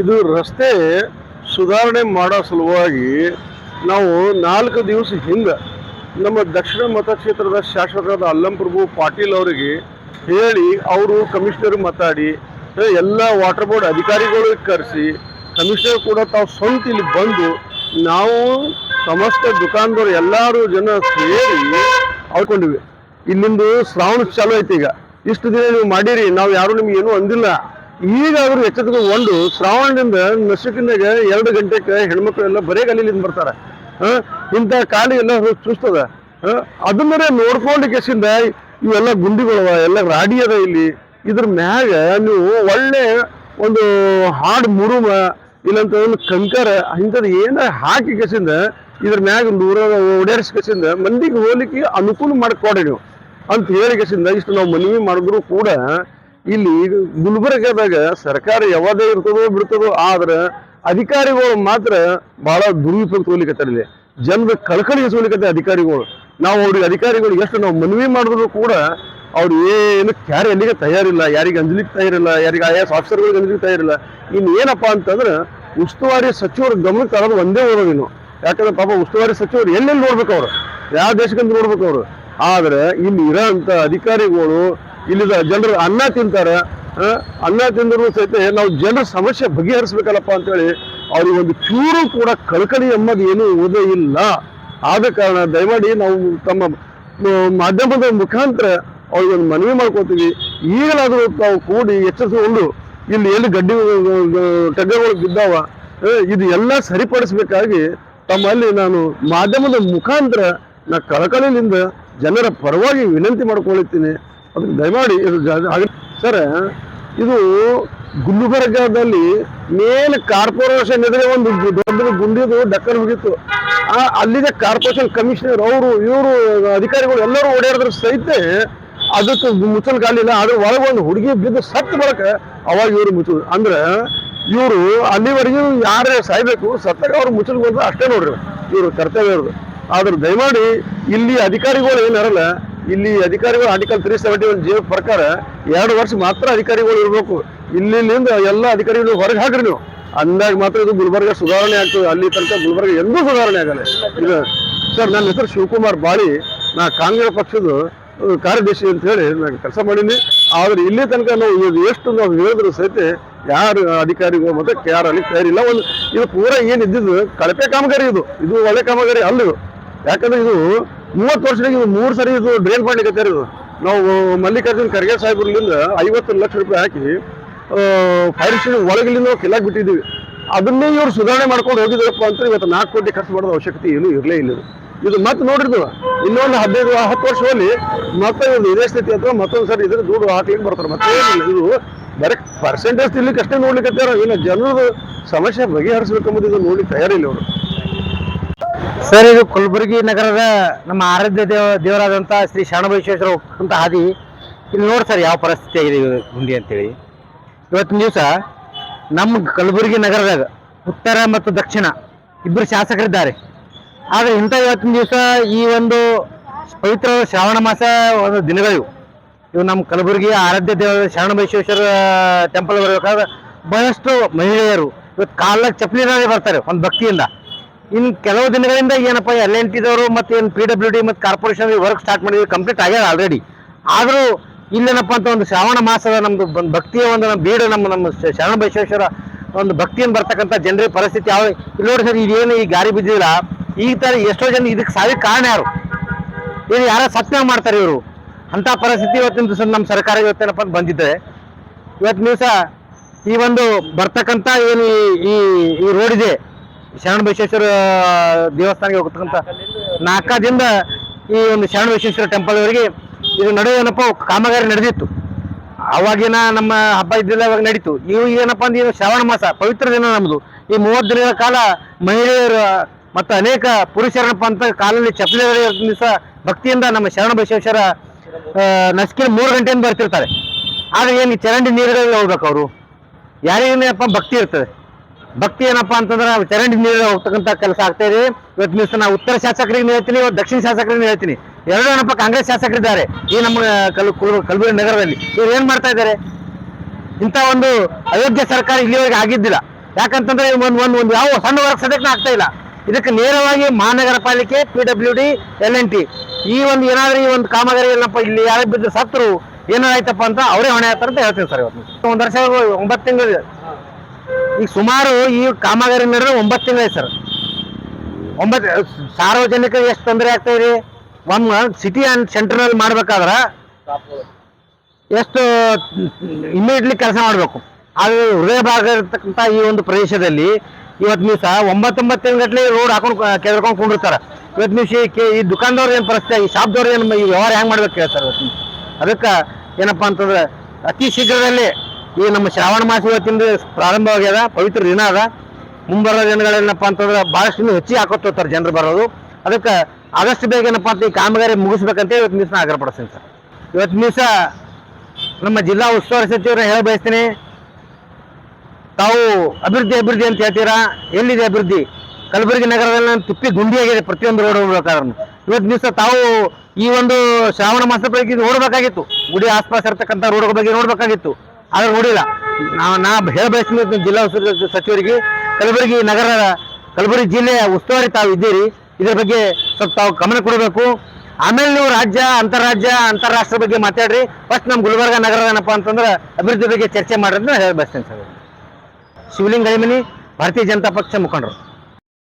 ಇದು ರಸ್ತೆ ಸುಧಾರಣೆ ಮಾಡೋ ಸಲುವಾಗಿ ನಾವು ನಾಲ್ಕು ದಿವಸ ಹಿಂದೆ ನಮ್ಮ ದಕ್ಷಿಣ ಮತಕ್ಷೇತ್ರದ ಶಾಸಕರಾದ ಅಲ್ಲಂ ಪ್ರಭು ಪಾಟೀಲ್ ಅವರಿಗೆ ಹೇಳಿ ಅವರು ಕಮಿಷನರ್ ಮಾತಾಡಿ ಎಲ್ಲ ವಾಟರ್ ಬೋರ್ಡ್ ಅಧಿಕಾರಿಗಳಿಗೆ ಕರೆಸಿ, ಕಮಿಷನರ್ ಕೂಡ ತಾವು ಸ್ವಂತ ಇಲ್ಲಿ ಬಂದು ನಾವು ಸಮಸ್ತ ದುಕಾನ್ದವ್ರು ಎಲ್ಲರೂ ಜನ ಸೇರಿ ಅವ್ಕೊಂಡಿವಿ. ಇಲ್ಲಿಂದು ಶ್ರಾವಣ ಚಾಲು ಐತಿ ಈಗ. ಇಷ್ಟು ದಿನ ನೀವು ಮಾಡಿರಿ, ನಾವು ಯಾರು ನಿಮ್ಗೆ ಏನೂ ಅಂದಿಲ್ಲ. ಈಗಾದ್ರೂ ಒಂದು, ಶ್ರಾವಣದಿಂದ ನಸುಕಿನಾಗ ಎರಡು ಗಂಟೆಗೆ ಹೆಣ್ಮಕ್ಳು ಎಲ್ಲ ಬರೇ ಗಲಿಲಿಂದ ಬರ್ತಾರೆ. ಹ? ಇಂಥ ಕಾಲಿ ಎಲ್ಲ ಚುಸ್ತದ ಅದನ್ನರೇ ನೋಡ್ಕೊಂಡು ಕೆಸಿಂದ ಇವೆಲ್ಲ ಗುಂಡಿಗಳವ, ಎಲ್ಲ ರಾಡಿ ಅದ ಇಲ್ಲಿ. ಇದ್ರ ಮ್ಯಾಗ ನೀವು ಒಳ್ಳೆ ಒಂದು ಹಾಡು ಮುರುಮ ಇಲ್ಲಂತ ಒಂದು ಕಂಕರ ಇಂಥದ್ದು ಏನ ಹಾಕಿ ಕೆಸಿಂದ ಇದ್ರ ಮ್ಯಾಗ ದೂರ ಓಡಾಡಿಸಿ ಕೆಸಿಂದ ಮಂದಿಗೆ ಹೋಗ್ಲಿಕ್ಕೆ ಅನುಕೂಲ ಮಾಡಿಕೊಡ್ರಿ ನೀವು. ಅಂತ ಹೇಳಿ ಕೆಸಿಂದ ಇಷ್ಟು ನಾವು ಮನವಿ ಮಾಡಿದ್ರು ಕೂಡ ಇಲ್ಲಿ ಗುಲ್ಬರ್ಗದಾಗ ಸರ್ಕಾರ ಯಾವಾಗ ಇರ್ತದೋ ಬಿಡ್ತದೋ, ಆದ್ರೆ ಅಧಿಕಾರಿಗಳು ಮಾತ್ರ ಬಹಳ ದುರುಪಯೋಗ ತೋಲಿಕತ್ತಾರ ಇಲ್ಲಿ. ಜನರ ಕಳಕಳಿ ಸೋಲಿಕತ್ತೆ ಅಧಿಕಾರಿಗಳು. ನಾವು ಅವ್ರಿಗೆ ಅಧಿಕಾರಿಗಳು ಎಷ್ಟು ನಾವು ಮನವಿ ಮಾಡಿದ್ರು ಕೂಡ ಅವ್ರು ಏನು ಕ್ಯಾರೆ ಎಲ್ಲಿಗೆ ತಯಾರಿಲ್ಲ, ಯಾರಿಗೆ ಅಂಜಲಿಕ್ಕೆ ತಯಾರಿಲ್ಲ, ಯಾರಿಗೆ ಎಸ್ ಆಫೀಸರ್ಗಳಿಗೆ ಅಂಜಲಿಕ್ಕೆ ತಯಾರಿಲ್ಲ. ಇನ್ನು ಏನಪ್ಪಾ ಅಂತಂದ್ರೆ ಉಸ್ತುವಾರಿ ಸಚಿವರ ಗಮನಕ್ಕೆ ತರೋದು ಒಂದೇ ಓದೋದು ಇನ್ನು ಯಾಕಂದ್ರೆ ಪಾಪ ಉಸ್ತುವಾರಿ ಸಚಿವರು ಎಲ್ಲೆಲ್ಲಿ ನೋಡ್ಬೇಕು ಅವರು? ಯಾವ ದೇಶಕ್ಕಂತ ನೋಡ್ಬೇಕು ಅವರು? ಆದ್ರೆ ಇಲ್ಲಿ ಇರೋ ಅಂತ ಅಧಿಕಾರಿಗಳು ಇಲ್ಲಿದ ಜನರು ಅನ್ನ ತಿಂತಾರೆ ಅನ್ನ ತಿಂದರೂ ಸಹಿತ ನಾವು ಜನರ ಸಮಸ್ಯೆ ಬಗೆಹರಿಸ್ಬೇಕಲ್ಲಪ್ಪ ಅಂತೇಳಿ ಅವ್ರಿಗೆ ಒಂದು ಚೂರು ಕೂಡ ಕಳಕಳಿ ಎಂಬುದು ಏನೂ ಓದೇ ಇಲ್ಲ. ಆದ ಕಾರಣ ದಯಮಾಡಿ ನಾವು ತಮ್ಮ ಮಾಧ್ಯಮದ ಮುಖಾಂತರ ಅವ್ರಿಗೆ ಒಂದು ಮನವಿ ಮಾಡ್ಕೊತೀವಿ. ಈಗಲಾದರೂ ತಾವು ಕೂಡಿ ಎಚ್ಚರಿಸಿಕೊಂಡು ಇಲ್ಲಿ ಎಲ್ಲಿ ಗಡ್ಡಿ ಟಗ್ಗಗಳು ಬಿದ್ದಾವ ಇದು ಎಲ್ಲ ಸರಿಪಡಿಸ್ಬೇಕಾಗಿ ತಮ್ಮಲ್ಲಿ ನಾನು ಮಾಧ್ಯಮದ ಮುಖಾಂತರ ನಾ ಕಳಕಳಿಯಿಂದ ಜನರ ಪರವಾಗಿ ವಿನಂತಿ ಮಾಡ್ಕೊಳ್ಳುತ್ತೀನಿ ಅದಕ್ಕೆ ದಯಮಾಡಿ ಇದು ಸರ್, ಇದು ಗುಲ್ಬರ್ಗಾದಲ್ಲಿ ಮೇನ್ ಕಾರ್ಪೊರೇಷನ್ ಎದುರೇ ಒಂದು ದೊಡ್ಡ ಗುಂಡಿದು ಡಕ್ಕನ್ ಹೋಗಿತ್ತು ಆ ಅಲ್ಲಿಗೆ ಕಾರ್ಪೊರೇಷನ್ ಕಮಿಷನರ್ ಅವರು, ಇವರು, ಅಧಿಕಾರಿಗಳು ಎಲ್ಲರೂ ಓಡಾಡಿದ್ರು ಸಹಿತ ಅದಕ್ಕೆ ಮುಚ್ಚಲು ಕಾಲಿಲ್ಲ ಅದ್ರ ಒಳಗೆ ಒಂದು ಹುಡುಗಿ ಬಿದ್ದು ಸತ್ತು ಬಳಕ ಅವಾಗ ಇವರು ಮುಚ್ಚು ಅಂದ್ರೆ ಇವರು ಅಲ್ಲಿವರೆಗೂ ಯಾರೇ ಸಾಯ್ಬೇಕು ಸತ್ತಾಗ ಅವ್ರು ಮುಚ್ಚಲು ಬಂದ್ರೆ ಅಷ್ಟೇ ನೋಡ್ರಿ ಇವರು ಕರ್ತವ್ಯ ಇರೋದು. ಆದ್ರೆ ದಯಮಾಡಿ ಇಲ್ಲಿ ಅಧಿಕಾರಿಗಳು ಏನಿರಲ್ಲ ಇಲ್ಲಿ ಅಧಿಕಾರಿಗಳು article three seventy one G ಪ್ರಕಾರ ಎರಡು ವರ್ಷ ಮಾತ್ರ ಅಧಿಕಾರಿಗಳು ಇರಬೇಕು. ಇಲ್ಲಿಂದ ಎಲ್ಲ ಅಧಿಕಾರಿಗಳು ಹೊರಗೆ ಹಾಕ್ರಿ ನೀವು. ಅಂದಾಗ ಮಾತ್ರ ಇದು ಗುಲ್ಬರ್ಗ ಸುಧಾರಣೆ ಆಗ್ತದೆ. ಅಲ್ಲಿ ತನಕ ಗುಲ್ಬರ್ಗ ಎಂದೂ ಸುಧಾರಣೆ ಆಗಲ್ಲ. ಇದು ಸರ್, ನನ್ನ ಹೆಸರು ಶಿವಕುಮಾರ್ ಬಾಳಿ. ನಾ ಕಾಂಗ್ರೆಸ್ ಪಕ್ಷದ ಕಾರ್ಯದರ್ಶಿ ಅಂತ ಹೇಳಿ ನಾನು ಕೆಲಸ ಮಾಡೀನಿ. ಆದ್ರೆ ಇಲ್ಲಿ ತನಕ ನಾವು ಇದು ಎಷ್ಟು ನಾವು ಹೇಳಿದ್ರು ಸಹಿತ ಯಾರು ಅಧಿಕಾರಿಗಳು ಮತ್ತೆ ಯಾರು ಅಲ್ಲಿ ತಯಾರಿಲ್ಲ ಒಂದು, ಇದು ಪೂರ ಏನು ಇದ್ದಿದ್ದು ಕಳಪೆ ಕಾಮಗಾರಿ ಇದು. ಇದು ಒಳ್ಳೆ ಕಾಮಗಾರಿ ಅಲ್ಲ. ಯಾಕಂದ್ರೆ ಇದು ಮೂವತ್ತು ವರ್ಷದಾಗ ಇದು ಮೂರು ಸರಿ ಇದು ಡ್ರೈನ್ ಮಾಡ್ಲಿಕ್ಕೆ ಇದು ನಾವು ಮಲ್ಲಿಕಾರ್ಜುನ್ ಖರ್ಗೆ ಸಾಹೇಬ್ರಲ್ಲಿಂದ ಐವತ್ತು ಲಕ್ಷ ರೂಪಾಯಿ ಹಾಕಿ ಫೈರ್ ಸ್ಟೇಷನ್ ಒಳಗಿಲಿಂದ ನಾವು ಕಿಲಾಕ್ ಬಿಟ್ಟಿದ್ದೀವಿ. ಅದನ್ನೇ ಇವ್ರು ಸುಧಾರಣೆ ಮಾಡ್ಕೊಂಡು ಹೋಗಿದ್ರಪ್ಪ ಅಂತ ಇವತ್ತು ನಾಲ್ಕು ಕೋಟಿ ಖರ್ಚು ಮಾಡೋದು ಅವಶ್ಯಕತೆ ಏನೂ ಇರಲೇ ಇಲ್ಲ ಇದು. ಇದು ಮತ್ತೆ ನೋಡಿದ್ವ ಇನ್ನೊಂದು ಹದಿನೈದು, ಹತ್ತು ವರ್ಷ ಹೋಗಿ ಮತ್ತೆ ಇವ್ರು ಇದೇ ಸ್ಥಿತಿ ಅಥವಾ ಮತ್ತೊಂದು ಸರಿ ಇದ್ರೆ ದುಡ್ಡು ಹಾಕ್ಲಿಕ್ಕೆ ಬರ್ತಾರೆ. ಮತ್ತೆ ಇದು ಬರೀ ಪರ್ಸೆಂಟೇಜ್ ತಿನ್ಲಿಕ್ಕೆ ಅಷ್ಟೇ ನೋಡ್ಲಿಕ್ಕೆ ಏನು ಜನರು ಸಮಸ್ಯೆ ಬಗೆಹರಿಸ್ಬೇಕಂಬುದು ಇದು ನೋಡಿ ತಯಾರಿಲ್ಲ ಅವರು ಸರ್, ಇದು ಕಲಬುರಗಿ ನಗರದ ನಮ್ಮ ಆರಾಧ್ಯ ದೇವ, ದೇವರಾದಂಥ ಶ್ರೀ ಶರಣಬಸವೇಶ್ವರ ಹೋಗ್ತಕ್ಕಂಥ ಹಾದಿ. ಇಲ್ಲಿ ನೋಡಿ ಸರ್, ಯಾವ ಪರಿಸ್ಥಿತಿ ಆಗಿದೆ ಗುಂಡಿ ಅಂತೇಳಿ. ಇವತ್ತಿನ ದಿವಸ ನಮ್ಮ ಕಲಬುರಗಿ ನಗರದಾಗ ಉತ್ತರ ಮತ್ತು ದಕ್ಷಿಣ ಇಬ್ಬರು ಶಾಸಕರಿದ್ದಾರೆ. ಆದರೆ ಇಂಥ ಇವತ್ತಿನ ದಿವಸ ಈ ಒಂದು ಪವಿತ್ರ ಶ್ರಾವಣ ಮಾಸ ಒಂದು ದಿನಗಳಿವು. ಇವು ನಮ್ಮ ಕಲಬುರಗಿ ಆರಾಧ್ಯ ದೇವ ಶರಣಬಸವೇಶ್ವರ ಟೆಂಪಲ್ ಬರಬೇಕಾದ್ರೆ ಬಹಳಷ್ಟು ಮಹಿಳೆಯರು ಇವತ್ತು ಕಾಲಾಗ ಚಪ್ಪಲಿ ಬರ್ತಾರೆ, ಒಂದು ಭಕ್ತಿಯಿಂದ. ಇನ್ನು ಕೆಲವು ದಿನಗಳಿಂದ ಏನಪ್ಪ ಎಲ್ ಎನ್ ಟಿದವರು ಮತ್ತು ಏನು ಪಿ ಡಬ್ಲ್ಯೂ ಡಿ ಮತ್ತು ಕಾರ್ಪೊರೇಷನ್ ವರ್ಕ್ ಸ್ಟಾರ್ಟ್ ಮಾಡಿದ್ವಿ ಕಂಪ್ಲೀಟ್ ಆಗ್ಯದ ಆಲ್ರೆಡಿ ಆದರೂ ಇಲ್ಲೇನಪ್ಪ ಅಂತ ಒಂದು ಶ್ರಾವಣ ಮಾಸದ ನಮ್ದು ಒಂದು ಭಕ್ತಿಯ ಒಂದು ನಮ್ಮ ಬೀಡು, ನಮ್ಮ ನಮ್ಮ ಶರಣ ಬಸವೇಶ್ವರ ಒಂದು ಭಕ್ತಿಯನ್ನು ಬರ್ತಕ್ಕಂಥ ಜನರಿಗೆ ಪರಿಸ್ಥಿತಿ ಯಾವ ಇಲ್ಲಿ ನೋಡಿ ಸರ್, ಇದೇನು ಈ ಗಾರಿ ಬಿದ್ದಿಲ್ಲ. ಈ ಥರ ಎಷ್ಟೋ ಜನ ಇದಕ್ಕೆ ಸಾವಿಗೆ ಕಾರಣ ಯಾರು? ಏನು ಯಾರ ಸತ್ಯ ಮಾಡ್ತಾರೆ ಇವರು. ಅಂಥ ಪರಿಸ್ಥಿತಿ ಇವತ್ತಿನ ದಿವಸ ನಮ್ಮ ಸರ್ಕಾರ ಇವತ್ತೇನಪ್ಪ ಅಂತ ಬಂದಿದೆ. ಇವತ್ತಿನ ದಿವಸ ಈ ಒಂದು ಬರ್ತಕ್ಕಂಥ ಏನು ಈ ಈ ರೋಡ್ ಇದೆ ಶರಣ ಬಸವೇಶ್ವರ ದೇವಸ್ಥಾನಕ್ಕೆ ಹೋಗ್ತಕ್ಕಂಥ ನಾಲ್ಕದಿಂದ ಈ ಒಂದು ಶರಣ ಬಸವೇಶ್ವರ ಟೆಂಪಲ್ ವರೆಗೆ ಇದು ನಡುವೆ ಏನಪ್ಪ, ಕಾಮಗಾರಿ ನಡೆದಿತ್ತು. ಅವಾಗಿನ ನಮ್ಮ ಹಬ್ಬ ಇದ್ದಿಲ್ಲ ಅವಾಗ ನಡೀತು. ಇವು ಏನಪ್ಪ ಅಂದ್ರೆ ಶ್ರಾವಣ ಮಾಸ, ಪವಿತ್ರ ದಿನ ನಮ್ಮದು ಈ ಮೂವತ್ತು ದಿನಗಳ ಕಾಲ ಮಹಿಳೆಯರು ಮತ್ತು ಅನೇಕ ಪುರುಷರನಪ್ಪ ಅಂತ ಕಾಲಲ್ಲಿ ಚಪ್ಪಲಿ ದಿವಸ ಭಕ್ತಿಯಿಂದ ನಮ್ಮ ಶರಣ ಬಸವೇಶ್ವರ ನಸ್ಕಿನ ಮೂರು ಗಂಟೆಯಿಂದ ಬರ್ತಿರ್ತಾರೆ. ಆದರೆ ಏನು ಚರಂಡಿ ನೀರುಗಳಲ್ಲಿ ಹೋಗ್ಬೇಕು ಅವರು? ಯಾರಿಗೇನಪ್ಪ ಭಕ್ತಿ ಇರ್ತದೆ? ಭಕ್ತಿ ಏನಪ್ಪಾ ಅಂತಂದ್ರೆ ಚರಂಡಿ ನೀರು ಹೋಗ್ತಕ್ಕಂಥ ಕೆಲಸ ಆಗ್ತಾ ಇದೆ. ಇವತ್ತು ದಿವಸ ನಾವು ಉತ್ತರ ಶಾಸಕರಿಗೆ ಹೇಳ್ತೀನಿ, ಇವತ್ತು ದಕ್ಷಿಣ ಶಾಸಕರಿಗೆ ಹೇಳ್ತೀನಿ. ಎರಡು ಏನಪ್ಪ, ಕಾಂಗ್ರೆಸ್ ಶಾಸಕರಿದ್ದಾರೆ. ಈ ನಮ್ಮ ಕಲ್ ಕುಲ್- ಕಲಬುರಗಿ ನಗರದಲ್ಲಿ. ಇವ್ರು ಏನ್ ಮಾಡ್ತಾ ಇದ್ದಾರೆ? ಇಂಥ ಒಂದು ಅಯೋಗ್ಯ ಸರ್ಕಾರ ಇಲ್ಲಿವರೆಗೆ ಆಗಿದ್ದಿಲ್ಲ. ಯಾಕಂತಂದ್ರೆ ಒಂದು ಒಂದು ಒಂದು ಯಾವ ಸಣ್ಣ ವರ್ಗ ಸದ್ಯಕ್ಕೆ ಆಗ್ತಾ ಇಲ್ಲ. ಇದಕ್ಕೆ ನೇರವಾಗಿ ಮಹಾನಗರ ಪಾಲಿಕೆ P W D L N T ಈ ಒಂದು ಏನಾದ್ರೂ ಈ ಒಂದು ಕಾಮಗಾರಿ ಏನಪ್ಪ ಇಲ್ಲಿ ಯಾರು ಬಿದ್ದು ಸತ್ರು ಏನಾಯ್ತಪ್ಪ ಅಂತ ಅವರೇ ಹೊಣೆ ಆಗ್ತಾರೆ ಅಂತ ಹೇಳ್ತೀನಿ ಸರ್ ಇವತ್ತು. ಒಂದು ವರ್ಷ, ಒಂಬತ್ತು ತಿಂಗಳು ಈಗ ಸುಮಾರು ಈ ಕಾಮಗಾರಿ ನಡೆದ್ರೆ ಒಂಬತ್ತು ತಿಂಗಳು ಸರ್. ಒಂಬತ್ತು, ಸಾರ್ವಜನಿಕ ಎಷ್ಟು ತೊಂದರೆ ಆಗ್ತಾ ಇದೆ? ಒಂದು ಸಿಟಿ ಆ್ಯಂಡ್ ಸೆಂಟ್ರನಲ್ಲಿ ಮಾಡ್ಬೇಕಾದ್ರೆ ಎಷ್ಟು ಇಮಿಡಿಯೇಟ್ಲಿ ಕೆಲಸ ಮಾಡಬೇಕು. ಆದರೆ ಹೃದಯ ಭಾಗ ಇರತಕ್ಕಂಥ ಈ ಒಂದು ಪ್ರದೇಶದಲ್ಲಿ ಇವತ್ತು ನೀವು ಸಹ ಒಂಬತ್ತೊಂಬತ್ತು ಗಟ್ಟಲೆ ರೋಡ್ ಹಾಕೊಂಡು ಕೆದರ್ಕೊಂಡು ಕುಂಡಿರ್ತಾರೆ. ಇವತ್ತು ನಿಮಿಷ ಈ ದುಕಾನ್ದವ್ರು ಏನು ಪರಿಸ್ಥಿತಿ, ಈ ಶಾಪ್ದವ್ರು ಏನು ಈ ವ್ಯವಹಾರ ಹೆಂಗೆ ಮಾಡ್ಬೇಕು ಹೇಳ್ತಾರೆ ಇವತ್ತು. ಅದಕ್ಕೆ ಏನಪ್ಪ ಅಂತಂದ್ರೆ ಅತಿ ಶೀಘ್ರದಲ್ಲೇ ಈ ನಮ್ಮ ಶ್ರಾವಣ ಮಾಸ ಇವತ್ತಿಂದ ಪ್ರಾರಂಭವಾಗ್ಯದ, ಪವಿತ್ರ ದಿನ ಅದ. ಮುಂಬರೋ ದಿನಗಳೇನಪ್ಪ ಅಂತಂದ್ರೆ ಭಾಳಷ್ಟು ಇನ್ನೂ ಹೆಚ್ಚಿಗೆ ಜನರು ಬರೋದು. ಅದಕ್ಕೆ ಆದಷ್ಟು ಬೇಗ ಏನಪ್ಪ ಅಂತ ಈ ಕಾಮಗಾರಿ ಮುಗಿಸ್ಬೇಕಂತ ಇವತ್ತು ದಿವಸ ಆಗ್ರಹ ಪಡಿಸ್ತೀನಿ ಸರ್. ಇವತ್ತು ದಿವಸ ನಮ್ಮ ಜಿಲ್ಲಾ ಉಸ್ತುವಾರಿ ಸಚಿವರನ್ನ ಹೇಳ ಬಯಸ್ತೀನಿ. ತಾವು ಅಭಿವೃದ್ಧಿ ಅಭಿವೃದ್ಧಿ ಅಂತ ಹೇಳ್ತೀರಾ? ಎಲ್ಲಿದೆ ಅಭಿವೃದ್ಧಿ? ಕಲಬುರಗಿ ನಗರದಲ್ಲಿ ನಾನು ತುಪ್ಪಿ ಗುಂಡಿಯಾಗಿದೆ ಪ್ರತಿಯೊಂದು ರೋಡ್ ಹೋಗ್ಬೇಕಾದ್ರೂ ಇವತ್ತು ದಿವಸ ತಾವು ಈ ಒಂದು ಶ್ರಾವಣ ಮಾಸ ಬಗ್ಗೆ ನೋಡ್ಬೇಕಾಗಿತ್ತು. ಗುಡಿ ಆಸ್ಪಾಸ್ ಇರ್ತಕ್ಕಂಥ ರೋಡ್ ಬಗ್ಗೆ ನೋಡ್ಬೇಕಾಗಿತ್ತು. ಆದ್ರೆ ನೋಡಿಲ್ಲ. ನಾವು ನಾ ಹೇಳಬಯಸ್ತೀನಿ ಜಿಲ್ಲಾ ಉಸ್ತುವಾರಿ ಸಚಿವರಿಗೆ, ಕಲಬುರಗಿ ನಗರ, ಕಲಬುರಗಿ ಜಿಲ್ಲೆಯ ಉಸ್ತುವಾರಿ ತಾವು ಇದ್ದೀರಿ. ಇದ್ರ ಬಗ್ಗೆ ಸ್ವಲ್ಪ ತಾವು ಗಮನ ಕೊಡಬೇಕು. ಆಮೇಲೆ ನೀವು ರಾಜ್ಯ, ಅಂತಾರಾಜ್ಯ, ಅಂತಾರಾಷ್ಟ್ರ ಬಗ್ಗೆ ಮಾತಾಡ್ರಿ. ಫಸ್ಟ್ ನಮ್ಮ ಗುಲ್ಬರ್ಗ ನಗರ ಏನಪ್ಪ ಅಂತಂದ್ರೆ ಅಭಿವೃದ್ಧಿ ಬಗ್ಗೆ ಚರ್ಚೆ ಮಾಡ್ರಿ ಅಂತ ಹೇಳಿ ಬಯಸ್ತೇನೆ ಸರ್. ಶಿವಲಿಂಗ ಅಳಿಮನಿ, ಭಾರತೀಯ ಜನತಾ ಪಕ್ಷ ಮುಖಂಡರು.